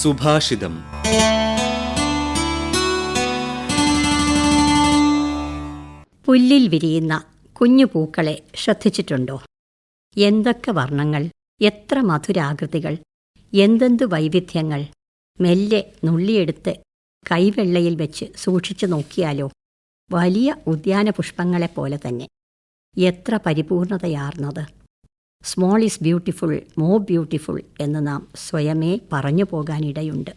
സുഭാഷിതം. പുല്ലിൽ വിരിയുന്ന കുഞ്ഞു പൂക്കളെ ശ്രദ്ധിച്ചിട്ടുണ്ടോ? എന്തൊക്കെ വർണങ്ങൾ എത്ര മധുരാകൃതികൾ എന്തെന്ത് വൈവിധ്യങ്ങൾ മെല്ലെ നുള്ളിയെടുത്ത് കൈവെള്ളയിൽ വെച്ച് സൂക്ഷിച്ചു നോക്കിയാലോ? വലിയ ഉദ്യാന പുഷ്പങ്ങളെപ്പോലെ തന്നെ. എത്ര പരിപൂർണതയാർന്നത്. Small is beautiful more beautiful എന്ന് നാം സ്വയമേ പറഞ്ഞു പോകാനിടയുണ്ട്.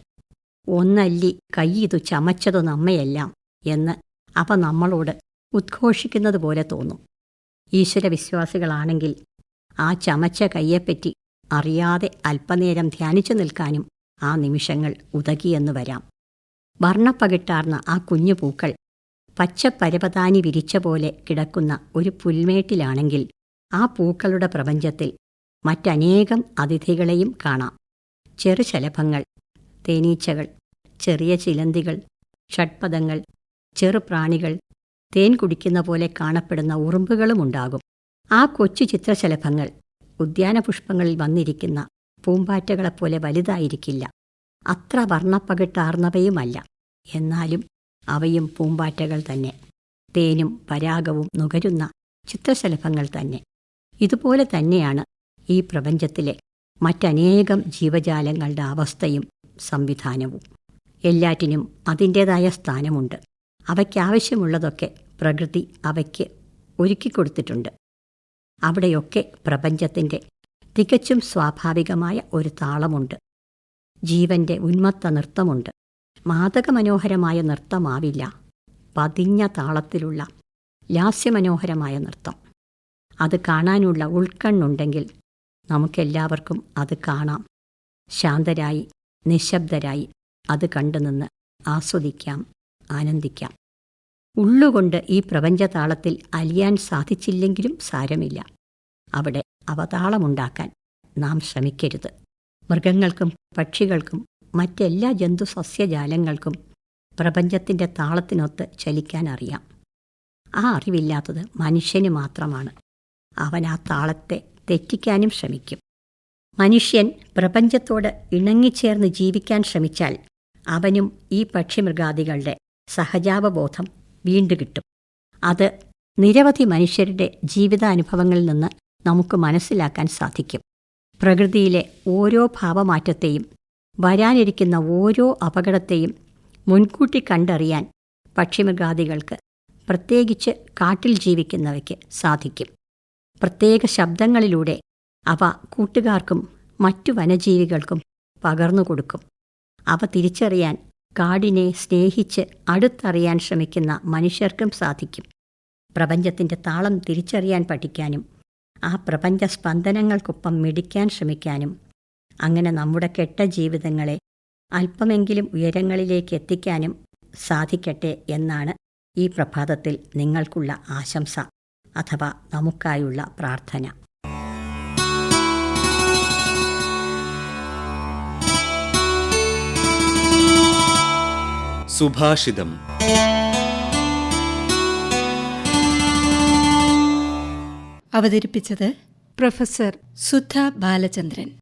ഒന്നല്ലി കൈയിതു ചമച്ചതു നമ്മയെല്ലാം എന്ന് അവ നമ്മളോട് ഉദ്ഘോഷിക്കുന്നത് പോലെ തോന്നും. ഈശ്വരവിശ്വാസികളാണെങ്കിൽ ആ ചമച്ച കയ്യെപ്പറ്റി അറിയാതെ അല്പനേരം ധ്യാനിച്ചു നിൽക്കാനും ആ നിമിഷങ്ങൾ ഉതകിയെന്ന് വരാം. വർണപ്പകിട്ടാർന്ന ആ കുഞ്ഞു പൂക്കൾ പച്ചപ്പരപതാനി വിരിച്ച പോലെ കിടക്കുന്ന ഒരു പുൽമേട്ടിലാണെങ്കിൽ ആ പൂക്കളുടെ പ്രപഞ്ചത്തിൽ മറ്റനേകം അതിഥികളെയും കാണാം. ചെറുശലഭങ്ങൾ തേനീച്ചകൾ ചെറിയ ചിലന്തികൾ ഷഡ്പദങ്ങൾ ചെറുപ്രാണികൾ തേൻ കുടിക്കുന്ന പോലെ കാണപ്പെടുന്ന ഉറുമ്പുകളുമുണ്ടാകും ആ കൊച്ചു ചിത്രശലഭങ്ങൾ ഉദ്യാനപുഷ്പങ്ങളിൽ വന്നിരിക്കുന്ന പൂമ്പാറ്റകളെപ്പോലെ വലുതായിരിക്കില്ല. അത്ര വർണപ്പകിട്ടാർന്നവയുമല്ല. എന്നാലും അവയും പൂമ്പാറ്റകൾ തന്നെ. തേനും പരാഗവും നുകരുന്ന ചിത്രശലഭങ്ങൾ തന്നെ. ഇതുപോലെ തന്നെയാണ് ഈ പ്രപഞ്ചത്തിലെ മറ്റനേകം ജീവജാലങ്ങളുടെ അവസ്ഥയും സംവിധാനവും. എല്ലാറ്റിനും അതിന്റേതായ സ്ഥാനമുണ്ട്. അവയ്ക്കാവശ്യമുള്ളതൊക്കെ പ്രകൃതി അവയ്ക്ക് ഒരുക്കിക്കൊടുത്തിട്ടുണ്ട് അവിടെയൊക്കെ പ്രപഞ്ചത്തിന്റെ തികച്ചും സ്വാഭാവികമായ ഒരു താളമുണ്ട്. ജീവന്റെ ഉന്മത്ത നൃത്തമുണ്ട്. മാതകമനോഹരമായ നൃത്തമാവില്ല. പതിഞ്ഞ താളത്തിലുള്ള ലാസ്യമനോഹരമായ നൃത്തം. അത് കാണാനുള്ള ഉൾക്കണ്ണുണ്ടെങ്കിൽ നമുക്കെല്ലാവർക്കും അത് കാണാം. ശാന്തരായി നിശബ്ദരായി അത് കണ്ടുനിന്ന് ആസ്വദിക്കാം ആനന്ദിക്കാം. ഉള്ളുകൊണ്ട് ഈ പ്രപഞ്ചതാളത്തിൽ അലിയാൻ സാധിച്ചില്ലെങ്കിലും സാരമില്ല. അവിടെ അവതാളമുണ്ടാക്കാൻ നാം ശ്രമിക്കരുത്. മൃഗങ്ങൾക്കും പക്ഷികൾക്കും മറ്റെല്ലാ ജന്തു സസ്യജാലങ്ങൾക്കും പ്രപഞ്ചത്തിന്റെ താളത്തിനൊത്ത് ചലിക്കാൻ അറിയാം. ആ അറിവില്ലാത്തത് മനുഷ്യന് മാത്രമാണ്. അവൻ ആ താളത്തെ തെറ്റിക്കാനും ശ്രമിക്കും. മനുഷ്യൻ പ്രപഞ്ചത്തോട് ഇണങ്ങിച്ചേർന്ന് ജീവിക്കാൻ ശ്രമിച്ചാൽ അവനും ഈ പക്ഷിമൃഗാദികളുടെ സഹജാവബോധം വീണ്ടു കിട്ടും. അത് നിരവധി മനുഷ്യരുടെ ജീവിതാനുഭവങ്ങളിൽ നിന്ന് നമുക്ക് മനസ്സിലാക്കാൻ സാധിക്കും. പ്രകൃതിയിലെ ഓരോ ഭാവമാറ്റത്തെയും വരാനിരിക്കുന്ന ഓരോ അപകടത്തെയും മുൻകൂട്ടി കണ്ടറിയാൻ പക്ഷിമൃഗാദികൾക്ക് പ്രത്യേകിച്ച് കാട്ടിൽ ജീവിക്കുന്നവയ്ക്ക് സാധിക്കും. പ്രത്യേക ശബ്ദങ്ങളിലൂടെ അവ കൂട്ടുകാർക്കും മറ്റു വനജീവികൾക്കും പകർന്നു കൊടുക്കും. അവ തിരിച്ചറിയാൻ കാടിനെ സ്നേഹിച്ച് അടുത്തറിയാൻ ശ്രമിക്കുന്ന മനുഷ്യർക്കും സാധിക്കും. പ്രപഞ്ചത്തിന്റെ താളം തിരിച്ചറിയാൻ പഠിക്കാനും ആ പ്രപഞ്ച സ്പന്ദനങ്ങൾക്കൊപ്പം മിടിക്കാൻ ശ്രമിക്കാനും അങ്ങനെ നമ്മുടെ കെട്ട ജീവിതങ്ങളെ അല്പമെങ്കിലും ഉയരങ്ങളിലേക്ക് എത്തിക്കാനും സാധിക്കട്ടെ എന്നാണ് ഈ പ്രഭാതത്തിൽ നിങ്ങൾക്കുള്ള ആശംസ. അഥവാ നമുക്കായുള്ള പ്രാർത്ഥന. സുഭാഷിതം. അവതരിപ്പിച്ചത് പ്രൊഫസർ സുധ ബാലചന്ദ്രൻ.